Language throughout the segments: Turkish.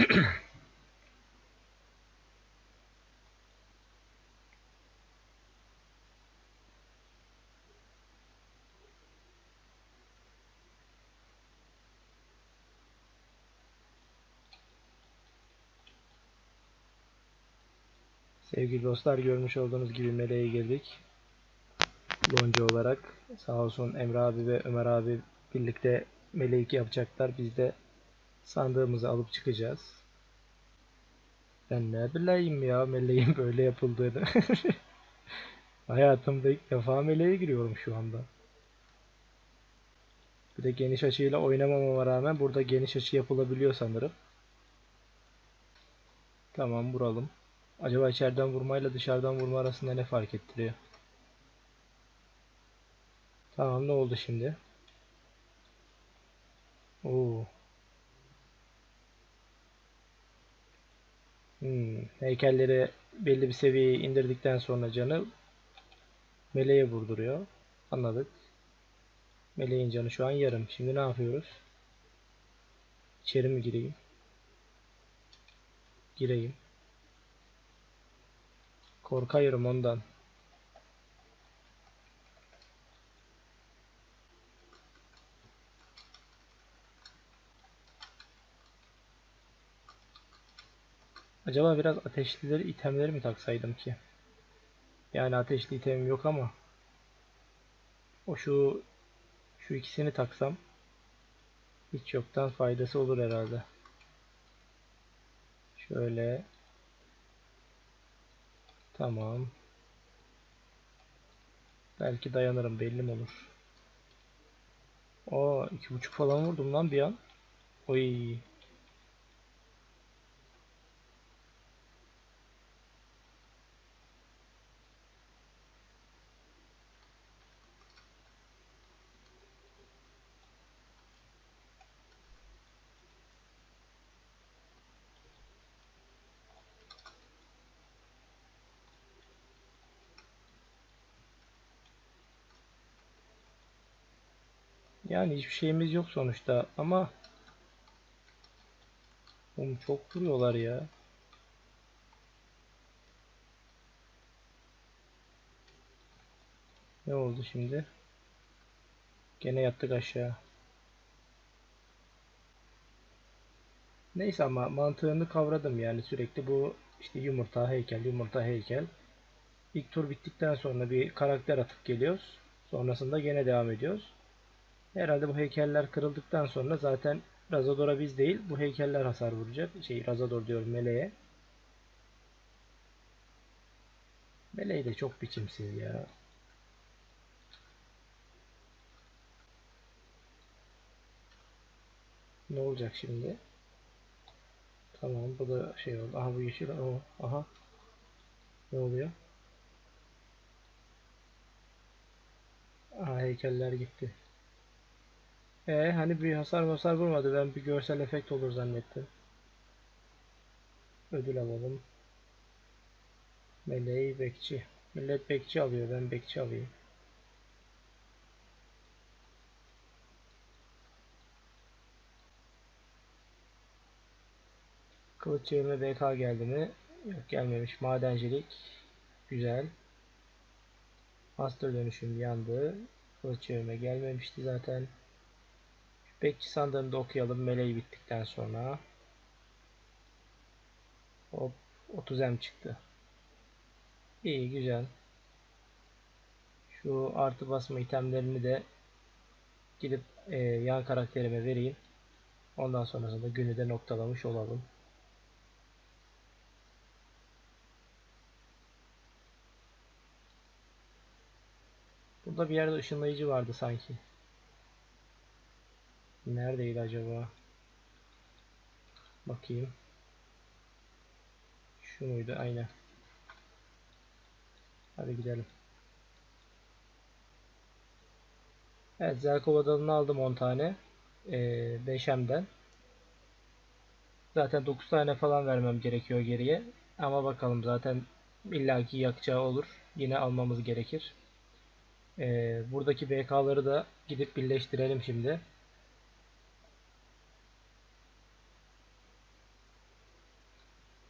Sevgili dostlar görmüş olduğunuz gibi meleğe girdik. Lonca olarak sağ olsun Emre abi ve Ömer abi birlikte meleği yapacaklar. Biz de sandığımızı alıp çıkacağız. Ben ne bileyim ya meleğin böyle yapıldığını. Hayatımda ilk defa meleğe giriyorum şu anda. Bir de geniş açıyla oynamamama rağmen burada geniş açı yapılabiliyor sanırım. Tamam vuralım. Acaba içeriden vurmayla dışarıdan vurma arasında ne fark ettiriyor? Tamam ne oldu şimdi? Oo. Hmm, heykelleri belli bir seviyeye indirdikten sonra canı meleğe vurduruyor. Anladık. Meleğin canı şu an yarım. Şimdi ne yapıyoruz? İçeri mi gireyim? Gireyim. Korkuyorum ondan. Acaba biraz ateşlileri itemleri mi taksaydım ki? Yani ateşli itemim yok ama o şu şu ikisini taksam hiç yoktan faydası olur herhalde. Şöyle Tamam. Belki dayanırım belli mi olur. Aa iki buçuk falan vurdum lan bir an. Oy. Yani hiçbir şeyimiz yok sonuçta ama Oğlum çok vuruyorlar ya. Ne oldu şimdi? Gene yattık aşağı. Neyse ama mantığını kavradım yani sürekli bu işte yumurta heykel yumurta heykel. İlk tur bittikten sonra bir karakter atıp geliyoruz. Sonrasında gene devam ediyoruz. Herhalde bu heykeller kırıldıktan sonra zaten Razador'a biz değil bu heykeller hasar vuracak. Şey Razador diyorum meleğe. Meleği de çok biçimsiz ya. Ne olacak şimdi? Tamam bu da şey oldu. Aha bu yeşil. Aha. aha. Ne oluyor? Aha heykeller gitti. E hani bir hasar hasar vurmadı. Ben bir görsel efekt olur zannettim. Ödül alalım. Meleği bekçi. Millet bekçi alıyor. Ben bekçi alayım. Kılıç çevirme BK geldi mi? Yok gelmemiş. Madencilik. Güzel. Master dönüşüm yandı. Kılıç çevirme gelmemişti zaten. Bekçi sandığını da okuyalım meleği bittikten sonra. Hop 30 M çıktı. İyi güzel. Şu artı basma itemlerini de gidip e, yan karakterime vereyim. Ondan sonrasında günü de noktalamış olalım. Burada bir yerde ışınlayıcı vardı sanki. Neredeydi acaba? Bakayım. Şu muydu? Aynen. Hadi gidelim. Evet Zelkova dalını aldım 10 tane. Ee, 5M'den. Zaten 9 tane falan vermem gerekiyor geriye. Ama bakalım zaten illaki yakacağı olur. Yine almamız gerekir. Ee, buradaki BK'ları da gidip birleştirelim şimdi.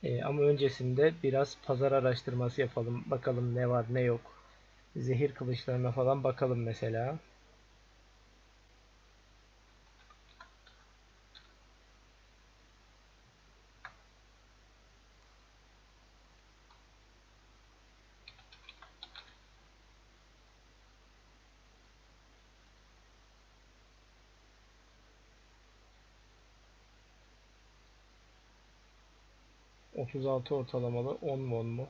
E, ama öncesinde biraz pazar araştırması yapalım. Bakalım ne var ne yok. Zehir kılıçlarına falan bakalım mesela. Otuz altı ortalamalı 10 mu 10 mu?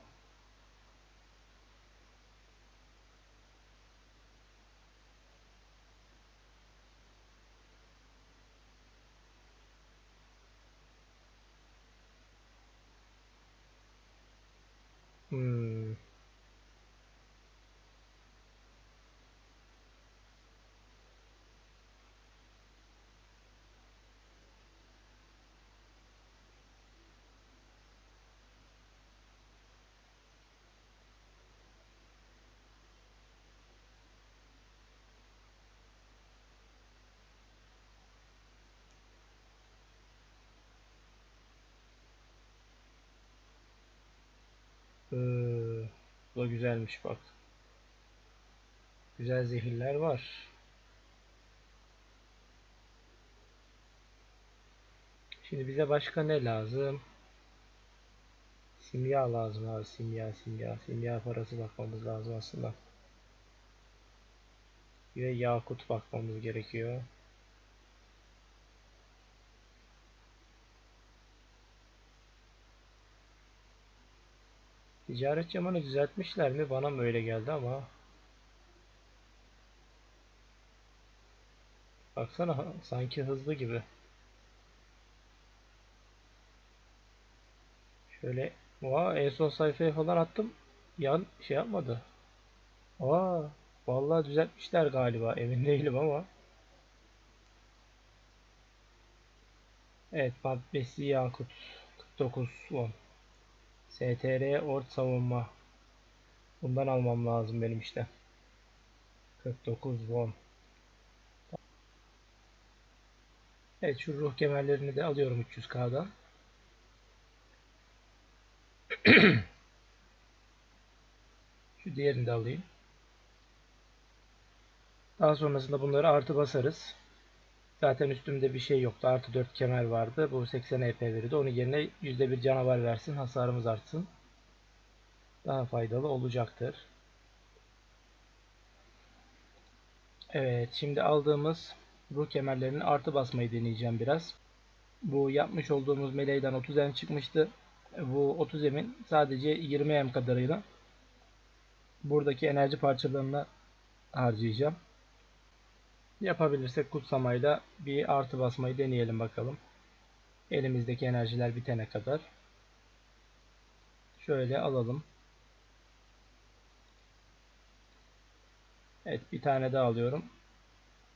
Ee, bu da güzelmiş bak. Güzel zehirler var. Şimdi bize başka ne lazım? Simya lazım abi. Simya, simya. Simya parası bakmamız lazım aslında. Ve yakut bakmamız gerekiyor. Ticaret camını düzeltmişler mi? Bana mı öyle geldi ama. Baksana sanki hızlı gibi. Şöyle Oha, en son sayfaya falan attım. Yan şey yapmadı. Aa, vallahi düzeltmişler galiba. Emin değilim ama. Evet, Maddesi Yakut 49 won. STR Ort Savunma. Bundan almam lazım benim işte. 49 won. Evet şu ruh kemerlerini de alıyorum 300k'dan. Şu diğerini de alayım. Daha sonrasında bunları artı basarız. Zaten üstümde bir şey yoktu. Artı 4 kemer vardı. Bu 80 EP verirdi. Onun yerine %1 canavar versin. Hasarımız artsın. Daha faydalı olacaktır. Evet. Şimdi aldığımız ruh kemerlerini artı basmayı deneyeceğim biraz. Bu yapmış olduğumuz meleğden 30 em çıkmıştı. Bu 30 emin sadece 20 em kadarıyla buradaki enerji parçalarına harcayacağım. Yapabilirsek kutsamayla bir artı basmayı deneyelim bakalım. Elimizdeki enerjiler bitene kadar. Şöyle alalım. Evet bir tane daha alıyorum.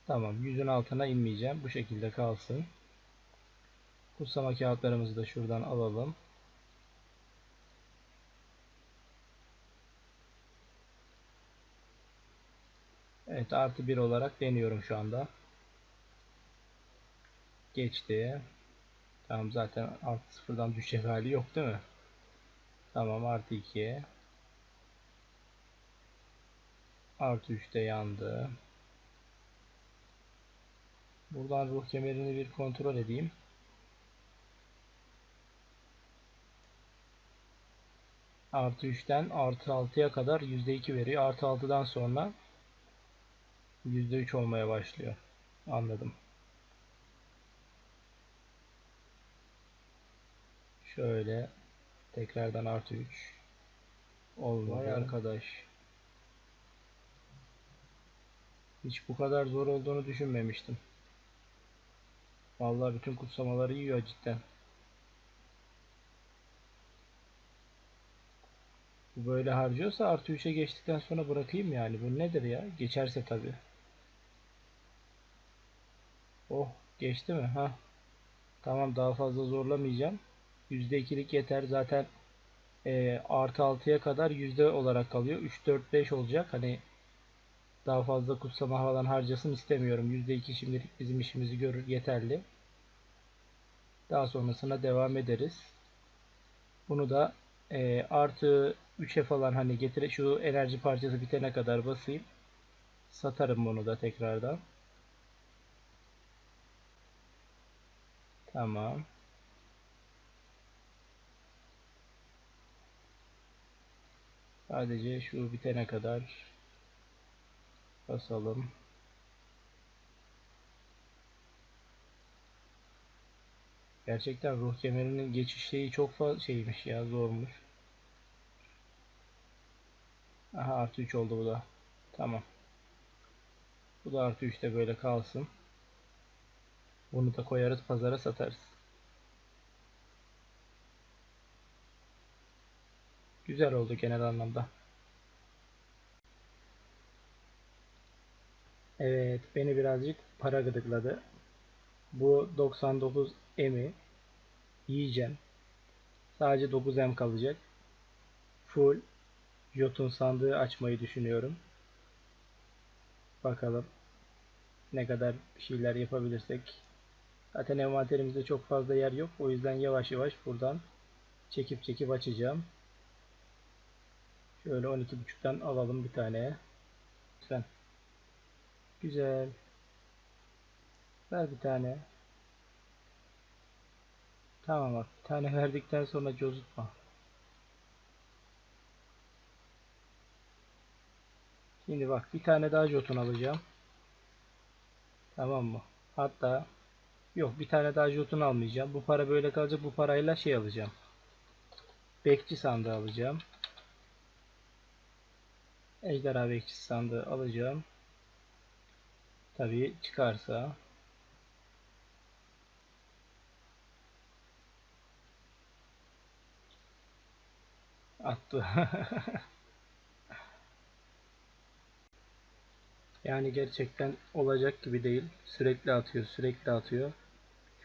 Tamam yüzün altına inmeyeceğim. Bu şekilde kalsın. Kutsama kağıtlarımızı da şuradan alalım. Evet artı bir olarak deniyorum şu anda. Geçti. Tamam zaten artı sıfırdan düşecek hali yok değil mi? Tamam artı 2. Artı 3 de yandı. Buradan ruh kemerini bir kontrol edeyim. Artı 3'ten artı 6'ya kadar %2 veriyor. Artı 6'dan sonra %3 olmaya başlıyor. Anladım. Şöyle tekrardan artı 3 olmadı arkadaş. Hiç bu kadar zor olduğunu düşünmemiştim. Vallahi bütün kutsamaları yiyor cidden. Bu böyle harcıyorsa artı 3'e geçtikten sonra bırakayım yani. Bu nedir ya? Geçerse tabii. Oh geçti mi? Ha. Tamam daha fazla zorlamayacağım. %2'lik yeter zaten e, artı 6'ya kadar yüzde olarak kalıyor. 3, 4, 5 olacak. Hani daha fazla kutsama falan harcasın istemiyorum. %2 şimdilik bizim işimizi görür yeterli. Daha sonrasına devam ederiz. Bunu da e, artı 3'e falan hani getire şu enerji parçası bitene kadar basayım. Satarım bunu da tekrardan. Tamam. Sadece şu bitene kadar basalım. Gerçekten ruh kemerinin geçiş şeyi çok fazla şeymiş ya zormuş. Aha artı 3 oldu bu da. Tamam. Bu da artı 3'te böyle kalsın. Bunu da koyarız pazara satarız. Güzel oldu genel anlamda. Evet beni birazcık para gıdıkladı. Bu 99 M'i yiyeceğim. Sadece 9 M kalacak. Full Jotun sandığı açmayı düşünüyorum. Bakalım ne kadar şeyler yapabilirsek. Zaten envanterimizde çok fazla yer yok. O yüzden yavaş yavaş buradan çekip çekip açacağım. Şöyle 12.5'tan alalım bir tane. Lütfen. Güzel. Ver bir tane. Tamam bak. Bir tane verdikten sonra cozutma. Şimdi bak bir tane daha joton alacağım. Tamam mı? Hatta yok bir tane daha joton almayacağım. Bu para böyle kalacak. Bu parayla şey alacağım. Bekçi sandığı alacağım. Ejderha bekçisi sandığı alacağım. Tabii çıkarsa. Attı. yani gerçekten olacak gibi değil. Sürekli atıyor, sürekli atıyor.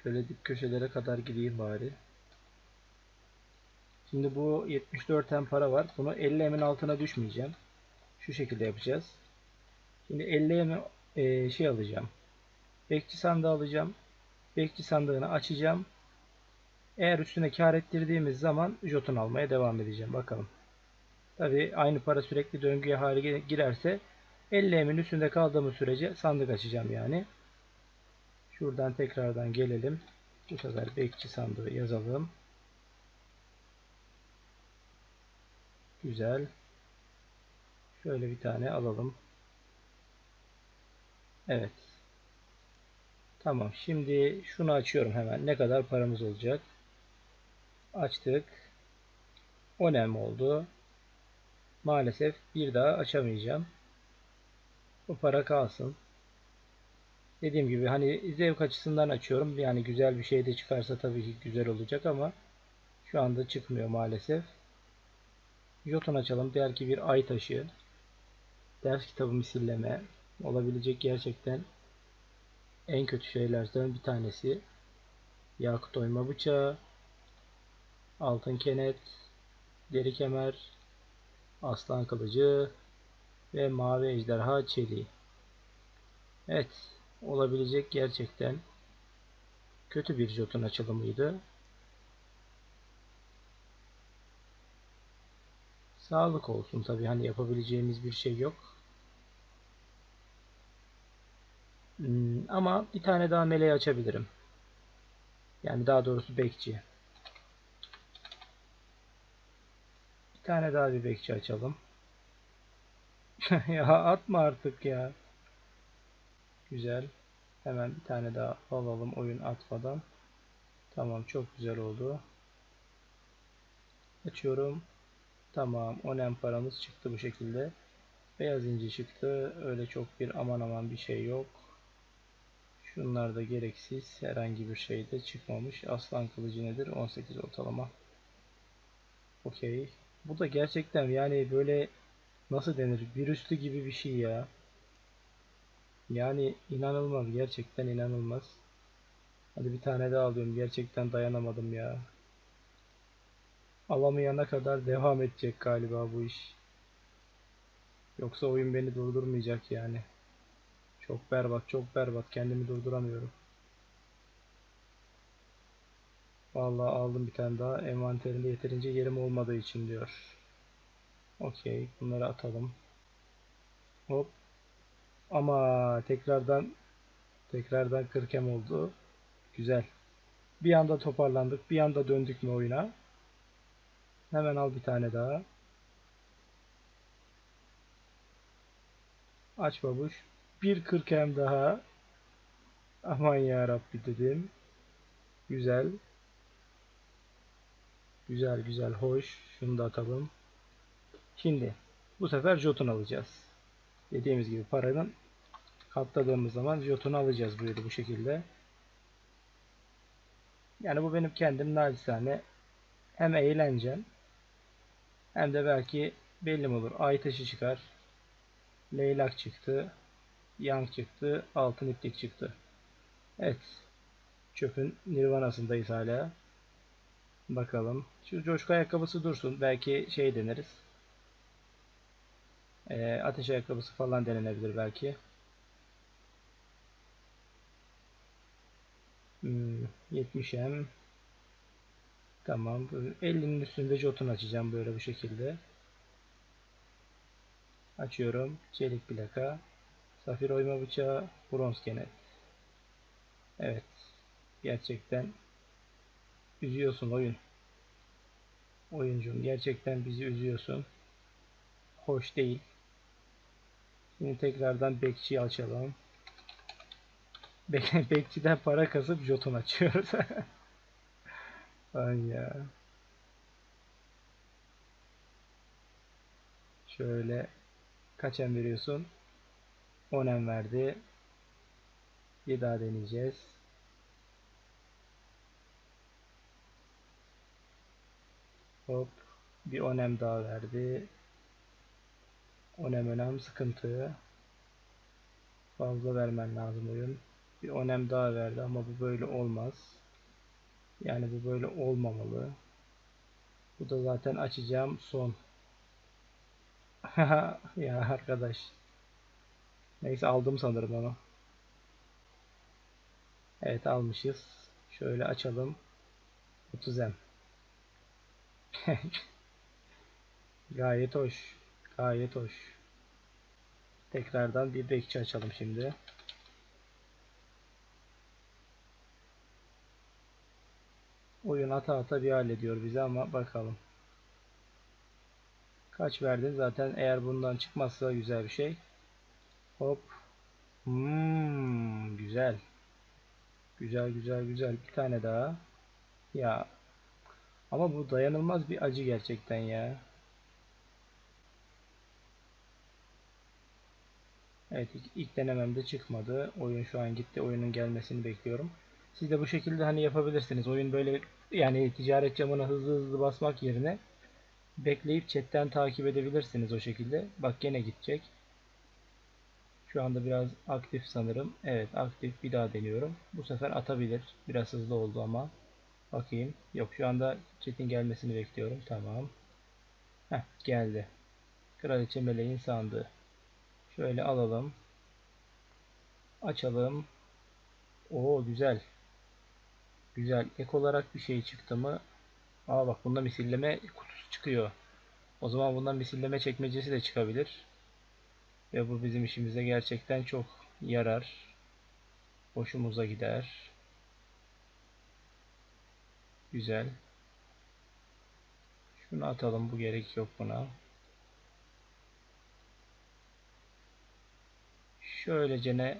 Şöyle dip köşelere kadar gideyim bari. Şimdi bu 74 hem para var. Bunu 50 emin altına düşmeyeceğim. Şu şekilde yapacağız. Şimdi 50 emin e, şey alacağım. Bekçi sandığı alacağım. Bekçi sandığını açacağım. Eğer üstüne kar ettirdiğimiz zaman jotun almaya devam edeceğim. Bakalım. Tabi aynı para sürekli döngüye hale girerse 50 emin üstünde kaldığımız sürece sandık açacağım yani. Şuradan tekrardan gelelim. Bu sefer bekçi sandığı yazalım. Güzel. Şöyle bir tane alalım. Evet. Tamam. Şimdi şunu açıyorum hemen. Ne kadar paramız olacak? Açtık. 10 em oldu. Maalesef bir daha açamayacağım. Bu para kalsın. Dediğim gibi hani zevk açısından açıyorum. Yani güzel bir şey de çıkarsa tabii ki güzel olacak ama şu anda çıkmıyor maalesef. Joton açalım. Der ki bir ay taşı. Ders kitabı misilleme. Olabilecek gerçekten en kötü şeylerden bir tanesi. Yakut oyma bıçağı. Altın kenet. Deri kemer. Aslan kılıcı. Ve mavi ejderha çeliği. Evet. Olabilecek gerçekten kötü bir jotun açılımıydı. Sağlık olsun tabi hani yapabileceğimiz bir şey yok. Hmm, ama bir tane daha meleği açabilirim. Yani daha doğrusu bekçi. Bir tane daha bir bekçi açalım. ya atma artık ya. Güzel. Hemen bir tane daha alalım oyun atmadan. Tamam çok güzel oldu. Açıyorum. Tamam. Onem paramız çıktı bu şekilde. Beyaz inci çıktı. Öyle çok bir aman aman bir şey yok. Şunlar da gereksiz. Herhangi bir şey de çıkmamış. Aslan kılıcı nedir? 18 ortalama. Okey. Bu da gerçekten yani böyle nasıl denir? Virüslü gibi bir şey ya. Yani inanılmaz. Gerçekten inanılmaz. Hadi bir tane daha alıyorum. Gerçekten dayanamadım ya. Alamayana kadar devam edecek galiba bu iş. Yoksa oyun beni durdurmayacak yani. Çok berbat, çok berbat. Kendimi durduramıyorum. Vallahi aldım bir tane daha. Envanterimde yeterince yerim olmadığı için diyor. Okey. Bunları atalım. Hop. Ama tekrardan tekrardan 40 em oldu. Güzel. Bir anda toparlandık. Bir anda döndük mü oyuna? Hemen al bir tane daha. Aç babuş. Bir 40 em daha. Aman ya Rabbi dedim. Güzel. Güzel güzel hoş. Şunu da atalım. Şimdi bu sefer Jotun alacağız. Dediğimiz gibi paranın katladığımız zaman Jotun alacağız böyle bu şekilde. Yani bu benim kendim nacizane hem eğlencem hem de belki belli mi olur. Ay taşı çıkar. Leylak çıktı. Yang çıktı. Altın iplik çıktı. Evet. Çöpün nirvanasındayız hala. Bakalım. Şu coşku ayakkabısı dursun. Belki şey deneriz. Ee, ateş ayakkabısı falan denenebilir belki. Hmm, 70M. Tamam. 50'nin üstünde jotun açacağım böyle bu şekilde. Açıyorum. Çelik plaka. Safir oyma bıçağı. Bronz kenet. Evet. Gerçekten üzüyorsun oyun. Oyuncum gerçekten bizi üzüyorsun. Hoş değil. Şimdi tekrardan bekçiyi açalım. Bek bekçiden para kasıp joton açıyoruz. Ay ya. Şöyle kaç em veriyorsun? 10 em verdi. Bir daha deneyeceğiz. Hop. Bir 10 em daha verdi. 10 em önem sıkıntı. Fazla vermen lazım oyun. Bir önem daha verdi ama bu böyle olmaz. Yani bu böyle olmamalı. Bu da zaten açacağım son. ya arkadaş. Neyse aldım sanırım onu. Evet almışız. Şöyle açalım. 30 M. Gayet hoş. Gayet hoş. Tekrardan bir bekçi açalım şimdi. Ata ata bir hallediyor bize ama bakalım. Kaç verdin? Zaten eğer bundan çıkmazsa güzel bir şey. Hop. Hmm, güzel. Güzel güzel güzel. Bir tane daha. Ya. Ama bu dayanılmaz bir acı gerçekten ya. Evet ilk denememde çıkmadı. Oyun şu an gitti. Oyunun gelmesini bekliyorum. Siz de bu şekilde hani yapabilirsiniz. Oyun böyle yani ticaret camına hızlı hızlı basmak yerine bekleyip chatten takip edebilirsiniz o şekilde. Bak gene gidecek. Şu anda biraz aktif sanırım. Evet aktif bir daha deniyorum. Bu sefer atabilir. Biraz hızlı oldu ama. Bakayım. Yok şu anda chat'in gelmesini bekliyorum. Tamam. Heh geldi. Kraliçe meleğin sandığı. Şöyle alalım. Açalım. Oo güzel. Güzel. Ek olarak bir şey çıktı mı? Aa bak bunda misilleme kutusu çıkıyor. O zaman bundan misilleme çekmecesi de çıkabilir. Ve bu bizim işimize gerçekten çok yarar. Hoşumuza gider. Güzel. Şunu atalım. Bu gerek yok buna. Şöylece ne?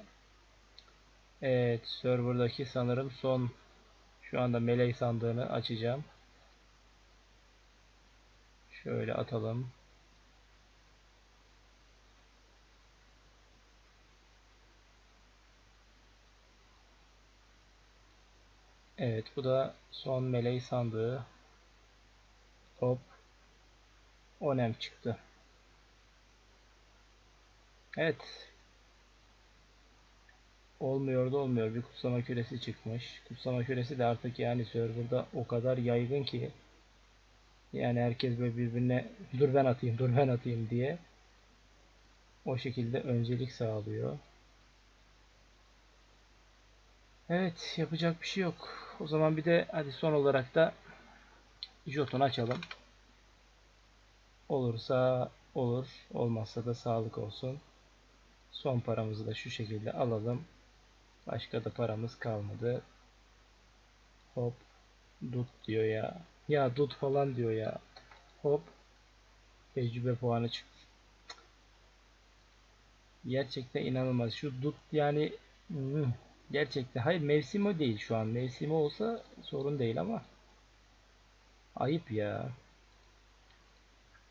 Evet. Serverdaki sanırım son şu anda melek sandığını açacağım. Şöyle atalım. Evet bu da son meleği sandığı. Hop. Onem çıktı. Evet olmuyor da olmuyor. Bir kutsama küresi çıkmış. Kutsama küresi de artık yani serverda o kadar yaygın ki yani herkes böyle birbirine dur ben atayım dur ben atayım diye o şekilde öncelik sağlıyor. Evet yapacak bir şey yok. O zaman bir de hadi son olarak da Jotun açalım. Olursa olur, olmazsa da sağlık olsun. Son paramızı da şu şekilde alalım. Başka da paramız kalmadı. Hop. Dut diyor ya. Ya dut falan diyor ya. Hop. Tecrübe puanı çıktı. Gerçekten inanılmaz. Şu dut yani gerçekten hayır mevsim o değil şu an. Mevsimi olsa sorun değil ama ayıp ya.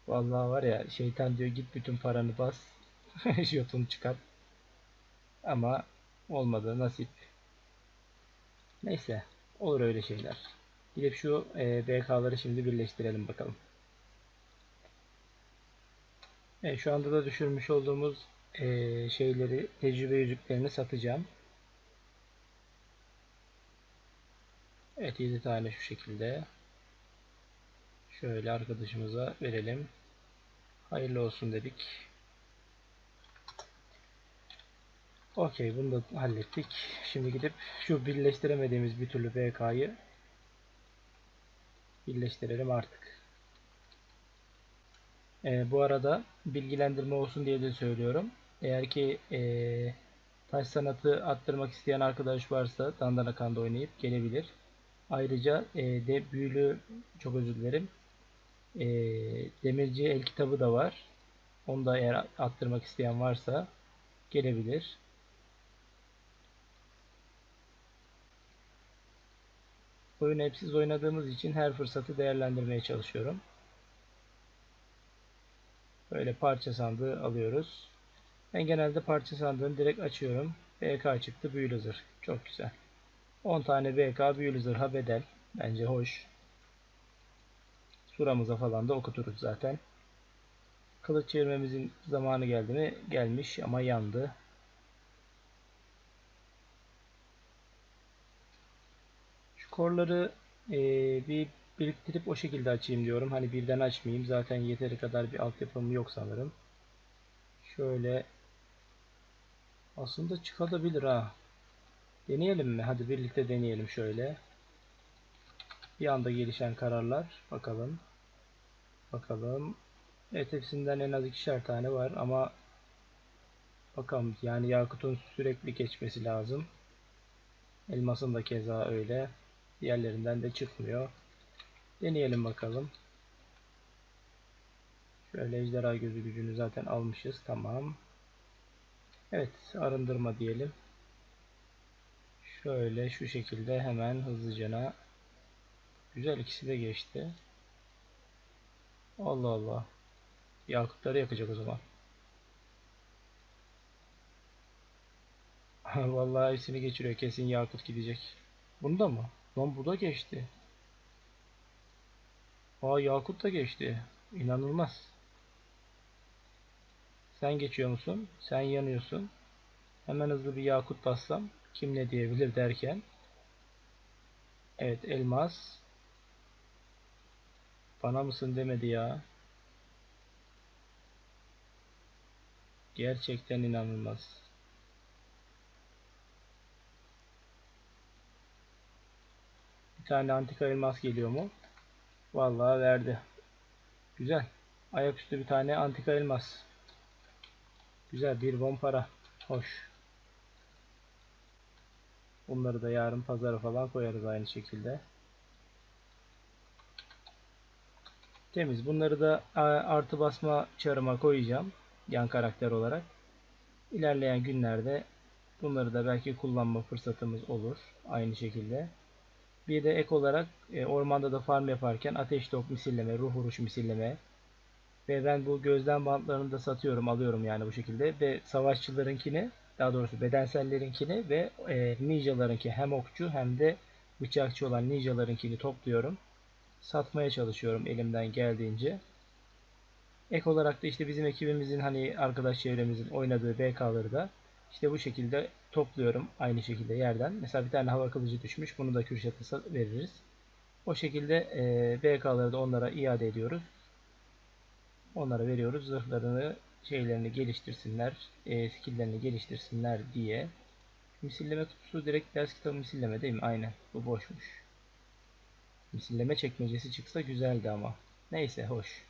Vallahi var ya şeytan diyor git bütün paranı bas. Jotunu çıkart. Ama olmadı nasip. Neyse olur öyle şeyler. Gidip şu e, BK'ları şimdi birleştirelim bakalım. Evet, şu anda da düşürmüş olduğumuz e, şeyleri, tecrübe yüzüklerini satacağım. Evet 7 tane şu şekilde. Şöyle arkadaşımıza verelim. Hayırlı olsun dedik. Okey bunu da hallettik. Şimdi gidip şu birleştiremediğimiz bir türlü BK'yı birleştirelim artık. Ee, bu arada bilgilendirme olsun diye de söylüyorum. Eğer ki ee, taş sanatı attırmak isteyen arkadaş varsa Dandana Kanda oynayıp gelebilir. Ayrıca e, de büyülü çok özür dilerim. E, demirci el kitabı da var. Onu da eğer attırmak isteyen varsa gelebilir. Oyunu hepsiz oynadığımız için her fırsatı değerlendirmeye çalışıyorum. Böyle parça sandığı alıyoruz. Ben genelde parça sandığını direkt açıyorum. BK çıktı büyülü. Çok güzel. 10 tane BK büyülü zırha bedel. Bence hoş. Suramıza falan da okuturuz zaten. Kılıç çevirmemizin zamanı geldi mi? Gelmiş ama yandı. Şu korları e, bir biriktirip o şekilde açayım diyorum. Hani birden açmayayım. Zaten yeteri kadar bir altyapım yok sanırım. Şöyle aslında çıkabilir ha. Deneyelim mi? Hadi birlikte deneyelim şöyle. Bir anda gelişen kararlar. Bakalım. Bakalım. Evet hepsinden en az ikişer tane var ama bakalım yani Yakut'un sürekli geçmesi lazım. Elmasın da keza öyle. Diğerlerinden de çıkmıyor. Deneyelim bakalım. Şöyle ejderha gözü gücünü zaten almışız. Tamam. Evet arındırma diyelim. Şöyle şu şekilde hemen hızlıcana güzel ikisi de geçti. Allah Allah. Yakutları yakacak o zaman. Vallahi hepsini geçiriyor. Kesin yakut gidecek. Bunda mı? Lan bu da geçti. Aa yakut da geçti. İnanılmaz. Sen geçiyor musun? Sen yanıyorsun. Hemen hızlı bir yakut bassam kim ne diyebilir derken Evet elmas bana mısın demedi ya. Gerçekten inanılmaz. Bir tane antika elmas geliyor mu? Vallahi verdi. Güzel. Ayaküstü bir tane antika elmas. Güzel bir bon para. Hoş. Bunları da yarın pazara falan koyarız aynı şekilde. Temiz. Bunları da artı basma çarıma koyacağım. Yan karakter olarak. İlerleyen günlerde bunları da belki kullanma fırsatımız olur. Aynı şekilde. Bir de ek olarak e, ormanda da farm yaparken ateş top misilleme, ruh vuruş misilleme ve ben bu gözlem bantlarını da satıyorum, alıyorum yani bu şekilde ve savaşçılarınkini daha doğrusu bedensellerinkini ve e, ninjalarınki hem okçu hem de bıçakçı olan ninjalarınkini topluyorum. Satmaya çalışıyorum elimden geldiğince. Ek olarak da işte bizim ekibimizin hani arkadaş çevremizin oynadığı BK'ları da işte bu şekilde topluyorum aynı şekilde yerden. Mesela bir tane hava kılıcı düşmüş. Bunu da Kürşat'a veririz. O şekilde e, BK'ları da onlara iade ediyoruz. Onlara veriyoruz. Zırhlarını şeylerini geliştirsinler, e, skilllerini geliştirsinler diye. Misilleme kutusu direkt ders kitabı misilleme değil mi? Aynen. Bu boşmuş. Misilleme çekmecesi çıksa güzeldi ama. Neyse hoş.